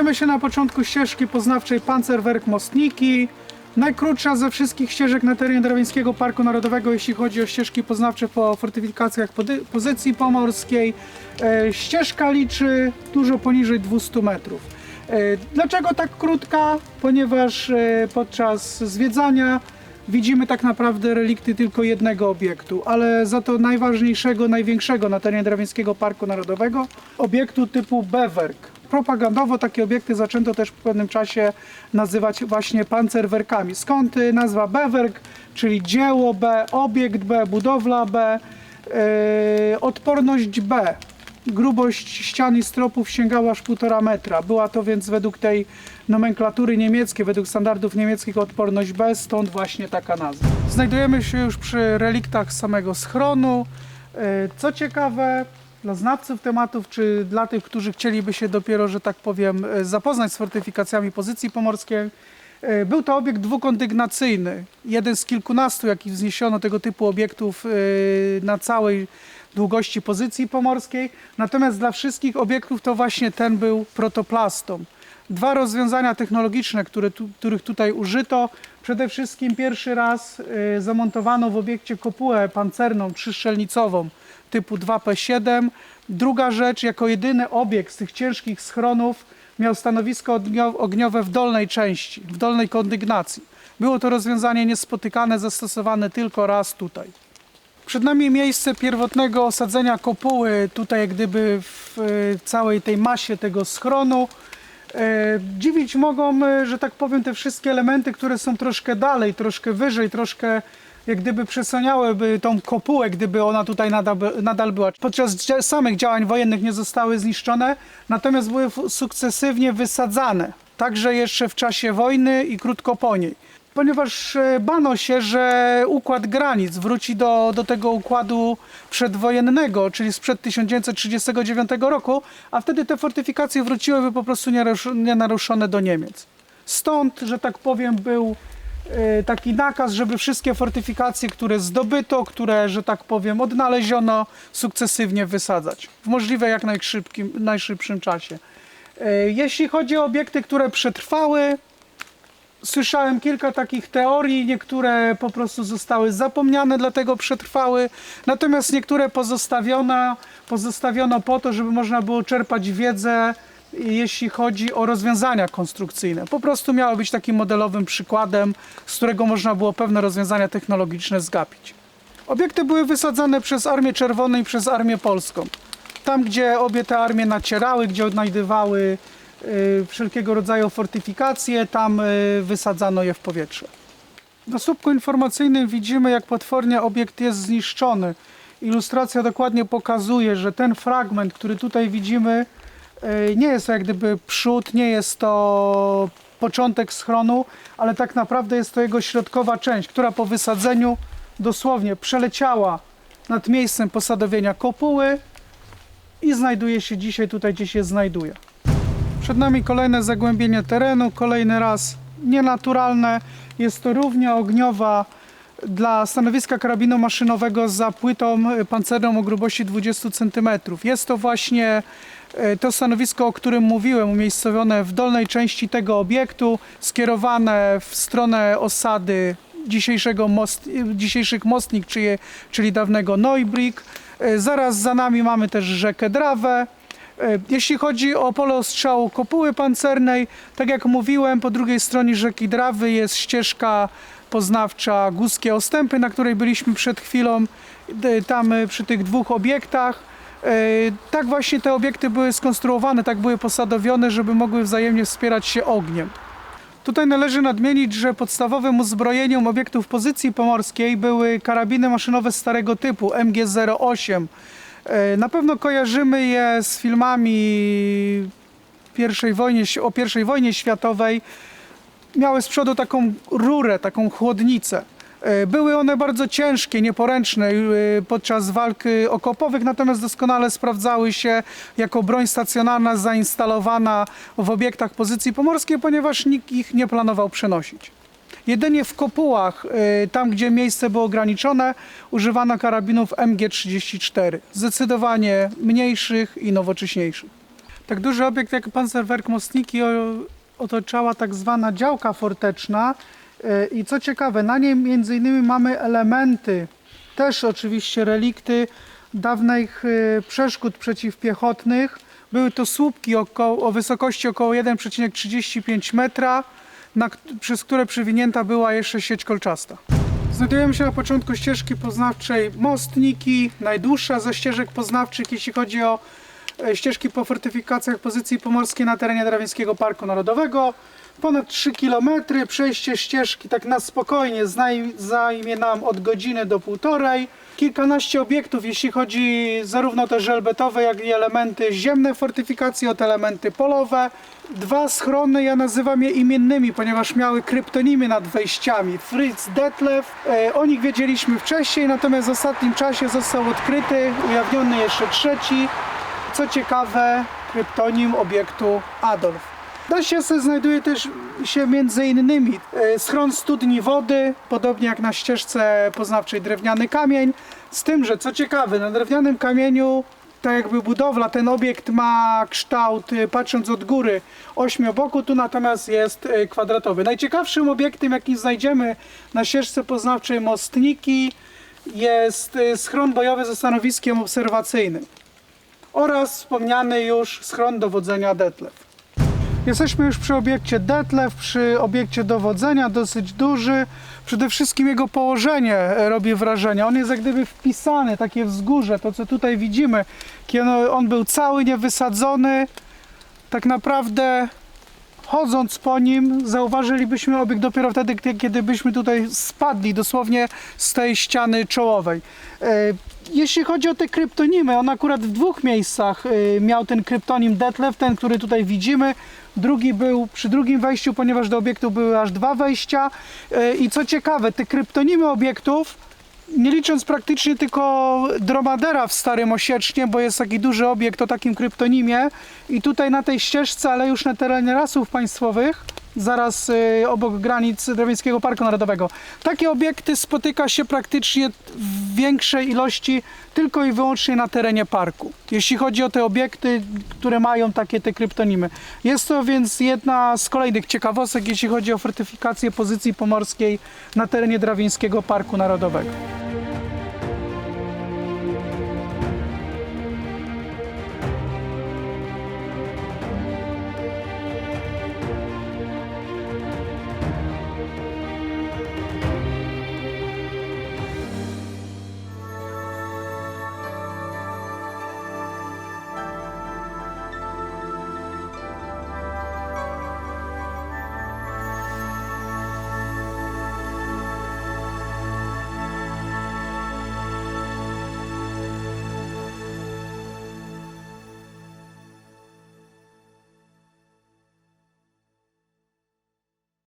Znajdujemy się na początku ścieżki poznawczej Panzerwerk Mostniki. Najkrótsza ze wszystkich ścieżek na terenie Drawińskiego Parku Narodowego, jeśli chodzi o ścieżki poznawcze po fortyfikacjach pozycji pomorskiej. E, ścieżka liczy dużo poniżej 200 metrów. E, dlaczego tak krótka? Ponieważ e, podczas zwiedzania widzimy tak naprawdę relikty tylko jednego obiektu, ale za to najważniejszego, największego na terenie Drawińskiego Parku Narodowego, obiektu typu Bewerk. Propagandowo takie obiekty zaczęto też w pewnym czasie nazywać właśnie pancerwerkami. Skąd y, nazwa Bewerk, czyli dzieło B, obiekt B, budowla B, yy, odporność B. Grubość ścian i stropów sięgała aż 1,5 metra. Była to więc według tej nomenklatury niemieckiej, według standardów niemieckich odporność B, stąd właśnie taka nazwa. Znajdujemy się już przy reliktach samego schronu. E, Co ciekawe, dla znawców tematów, czy dla tych, którzy chcieliby się dopiero, że tak powiem, e, zapoznać z fortyfikacjami pozycji pomorskiej, e, był to obiekt dwukondygnacyjny. Jeden z kilkunastu, jakich wzniesiono tego typu obiektów e, na całej długości pozycji pomorskiej. Natomiast dla wszystkich obiektów to właśnie ten był protoplastą. Dwa rozwiązania technologiczne, które tu, których tutaj użyto. Przede wszystkim pierwszy raz zamontowano w obiekcie kopułę pancerną trzyszczelnicową typu 2P7. Druga rzecz, jako jedyny obiekt z tych ciężkich schronów miał stanowisko ognio- ogniowe w dolnej części, w dolnej kondygnacji. Było to rozwiązanie niespotykane, zastosowane tylko raz tutaj. Przed nami miejsce pierwotnego osadzenia kopuły, tutaj jak gdyby w e, całej tej masie tego schronu. E, Dziwić mogą, e, że tak powiem, te wszystkie elementy, które są troszkę dalej, troszkę wyżej, troszkę jak gdyby przesłaniałyby tą kopułę, gdyby ona tutaj nadal, nadal była. Podczas samych działań wojennych nie zostały zniszczone, natomiast były sukcesywnie wysadzane, także jeszcze w czasie wojny i krótko po niej ponieważ e, bano się, że układ granic wróci do, do tego układu przedwojennego, czyli sprzed 1939 roku, a wtedy te fortyfikacje wróciłyby po prostu nienaruszone do Niemiec. Stąd, że tak powiem, był taki nakaz, żeby wszystkie fortyfikacje, które zdobyto, które, że tak powiem, odnaleziono, sukcesywnie wysadzać. W możliwie jak najszybszym czasie. E, Jeśli chodzi o obiekty, które przetrwały, Słyszałem kilka takich teorii, niektóre po prostu zostały zapomniane, dlatego przetrwały, natomiast niektóre pozostawiono, pozostawiono po to, żeby można było czerpać wiedzę, jeśli chodzi o rozwiązania konstrukcyjne. Po prostu miało być takim modelowym przykładem, z którego można było pewne rozwiązania technologiczne zgapić. Obiekty były wysadzane przez Armię Czerwoną i przez Armię Polską. Tam, gdzie obie te armie nacierały, gdzie odnajdywały y, wszelkiego rodzaju fortyfikacje, tam y, wysadzano je w powietrze. Na słupku informacyjnym widzimy, jak potwornie obiekt jest zniszczony. Ilustracja dokładnie pokazuje, że ten fragment, który tutaj widzimy, nie jest to jak gdyby przód, nie jest to początek schronu, ale tak naprawdę jest to jego środkowa część, która po wysadzeniu dosłownie przeleciała nad miejscem posadowienia kopuły i znajduje się dzisiaj tutaj, gdzie się znajduje. Przed nami kolejne zagłębienie terenu, kolejny raz nienaturalne. Jest to równia ogniowa dla stanowiska karabinu maszynowego za płytą pancerną o grubości 20 cm. Jest to właśnie to stanowisko, o którym mówiłem, umiejscowione w dolnej części tego obiektu, skierowane w stronę osady dzisiejszego most, dzisiejszych mostnik, czyli, czyli dawnego Neubrick. Y, Zaraz za nami mamy też rzekę Drawę. E, Jeśli chodzi o pole ostrzału kopuły pancernej, tak jak mówiłem, po drugiej stronie rzeki Drawy jest ścieżka poznawcza Guskie Ostępy, na której byliśmy przed chwilą, tam e, przy tych dwóch obiektach. E, Tak właśnie te obiekty były skonstruowane, tak były posadowione, żeby mogły wzajemnie wspierać się ogniem. Tutaj należy nadmienić, że podstawowym uzbrojeniem obiektów pozycji pomorskiej były karabiny maszynowe starego typu MG-08. E, Na pewno kojarzymy je z filmami pierwszej wojnie, o I wojnie światowej. Miały z przodu taką rurę, taką chłodnicę. E, Były one bardzo ciężkie, nieporęczne e, podczas walk e, okopowych, natomiast doskonale sprawdzały się jako broń stacjonarna zainstalowana w obiektach pozycji pomorskiej, ponieważ nikt ich nie planował przenosić. Jedynie w kopułach, tam gdzie miejsce było ograniczone, używano karabinów MG34, zdecydowanie mniejszych i nowocześniejszych. Tak duży obiekt jak Panzerwerk Mostniki otaczała tak zwana działka forteczna i co ciekawe, na niej między innymi mamy elementy, też oczywiście relikty dawnych e, przeszkód przeciwpiechotnych. Były to słupki około, o wysokości około 1,35 metra, na, przez które przywinięta była jeszcze sieć kolczasta. Znajdujemy się na początku ścieżki poznawczej Mostniki, najdłuższa ze ścieżek poznawczych, jeśli chodzi o e, ścieżki po fortyfikacjach pozycji pomorskiej na terenie Drawińskiego Parku Narodowego. Ponad 3 km, przejście ścieżki tak na spokojnie zajmie nam od godziny do półtorej. Kilkanaście obiektów, jeśli chodzi zarówno te żelbetowe, jak i elementy ziemne fortyfikacji, od elementy polowe. Dwa schrony ja nazywam je imiennymi, ponieważ miały kryptonimy nad wejściami. Fritz Detlef, e, o nich wiedzieliśmy wcześniej, natomiast w ostatnim czasie został odkryty, ujawniony jeszcze trzeci. Co ciekawe, kryptonim obiektu Adolf. Na ścieżce znajduje też się między innymi e, schron studni wody, podobnie jak na ścieżce poznawczej drewniany kamień. Z tym, że co ciekawe, na drewnianym kamieniu, tak jakby budowla, ten obiekt ma kształt, e, patrząc od góry, ośmioboku, tu natomiast jest e, kwadratowy. Najciekawszym obiektem, jaki znajdziemy na ścieżce poznawczej Mostniki, jest schron bojowy ze stanowiskiem obserwacyjnym oraz wspomniany już schron dowodzenia Detlef. Jesteśmy już przy obiekcie Detlef, przy obiekcie dowodzenia, dosyć duży. Przede wszystkim jego położenie e, robi wrażenie. On jest jak gdyby wpisany, takie wzgórze, to co tutaj widzimy. Kiedy on był cały niewysadzony, tak naprawdę chodząc po nim zauważylibyśmy obiekt dopiero wtedy, kiedy byśmy tutaj spadli dosłownie z tej ściany czołowej. E, Jeśli chodzi o te kryptonimy, on akurat w dwóch miejscach e, miał ten kryptonim Detlef, ten, który tutaj widzimy. Drugi był przy drugim wejściu, ponieważ do obiektu były aż dwa wejścia. E, I co ciekawe, te kryptonimy obiektów nie licząc praktycznie tylko dromadera w Starym Osiecznie, bo jest taki duży obiekt o takim kryptonimie i tutaj na tej ścieżce, ale już na terenie lasów państwowych, zaraz y, obok granic Drewińskiego Parku Narodowego. Takie obiekty spotyka się praktycznie w większej ilości tylko i wyłącznie na terenie parku. Jeśli chodzi o te obiekty, które mają takie te kryptonimy. Jest to więc jedna z kolejnych ciekawostek, jeśli chodzi o fortyfikację pozycji pomorskiej na terenie Drawińskiego Parku Narodowego.